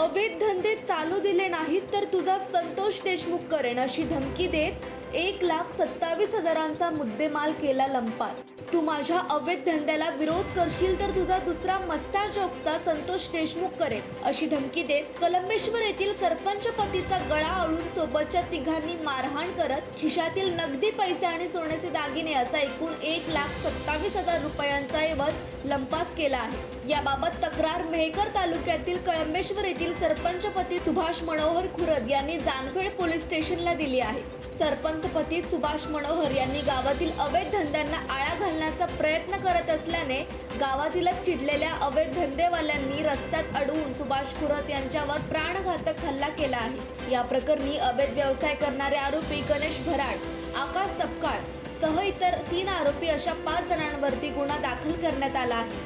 अवैध धंदे चालू दिले नाहीत तर तुझा संतोष देशमुख करेन अशी धमकी देत एक लाख सत्तावीस हजारांचा मुद्देमाल केला लंपास तू माझ्या अवैध धंद्याला विरोध करशील तर तुझा दुसरा मस्ता जॉबचा संतोष देशमुख करेल अशी धमकी देत कलंबेश्वर येथील सरपंच पतीचा गळा अळून सोबतच्या तिघांनी मारहाण करत खिशातील नगदी पैसे आणि सोन्याचे दागिने असा एकूण एक लाख सत्तावीस हजार रुपयांचा एवज लंपास केला आहे. याबाबत तक्रार मेहकर तालुक्यातील कळंबेश्वर येथील सरपंचपती सुभाष मनोहर खुरद यांनी जामखेड पोलीस स्टेशनला दिली आहे. सरपंच सरपंचपती सुभाष मनोहर यांनी गावातील अवैध धंद्यांना आळा घालण्याचा प्रयत्न करत असल्याने गावातीलच चिडलेल्या अवैध धंदेवाल्यांनी रस्त्यात अडवून सुभाष खुरत यांच्यावर प्राणघातक हल्ला केला आहे. या प्रकरणी अवैध व्यवसाय करणारे आरोपी गणेश भराड आकाश तपकाळ सह इतर तीन आरोपी अशा पाच जणांवरती गुन्हा दाखल करण्यात आला आहे.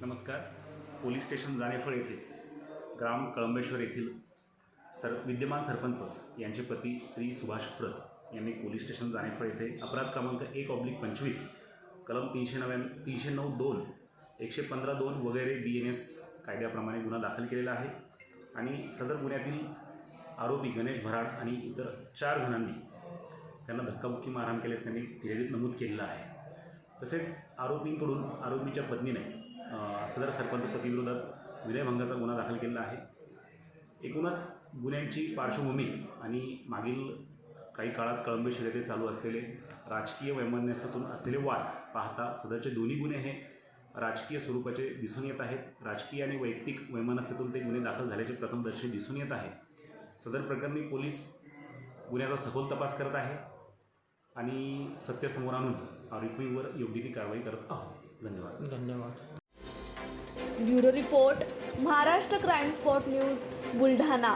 नमस्कार. पोलीस स्टेशन जानेफळ येथे ग्राम कळंबेश्वर येथील सर विद्यमान सरपंच यांचे पती श्री सुभाष फ्रत यांनी पोलीस स्टेशन जानेफळ येथे अपराध क्रमांक एक ऑब्लिक पंचवीस कलम तीनशे नव्या तीनशे नऊ दोन एकशे पंधरा दोन वगैरे बी एन एस कायद्याप्रमाणे गुन्हा दाखल केलेला आहे. आणि सदर गुन्ह्यातील आरोपी गणेश भराड आणि इतर चार जणांनी त्यांना धक्काबुक्की मारहाण केल्यास त्यांनी फिर्यादीत नमूद केलेलं आहे. तसेच आरोपींकडून आरोपीच्या पत्नीने सदर सरपंच पतीविरोधात विनयभंगाचा गुन्हा दाखल केलेला आहे. एकूणच गुन्ह्यांची पार्श्वभूमी आणि मागील काही काळात कळंबेश्वर येथे चालू असलेले राजकीय वैमनस्यातून असलेले वाद पाहता सदरचे दोन्ही गुन्हे हे राजकीय स्वरूपाचे दिसून येत आहेत. राजकीय आणि वैयक्तिक वैमनस्यातून ते गुन्हे दाखल झाल्याचे प्रथमदर्शी दिसून येत आहे. सदर प्रकरणी पोलीस गुन्ह्याचा सखोल तपास करत आहे आणि सत्य समोर आणून आरोपीवर योग्य ती कारवाई करत आहोत. धन्यवाद. धन्यवाद. Bureau report. Maharashtra crime spot news Buldhana.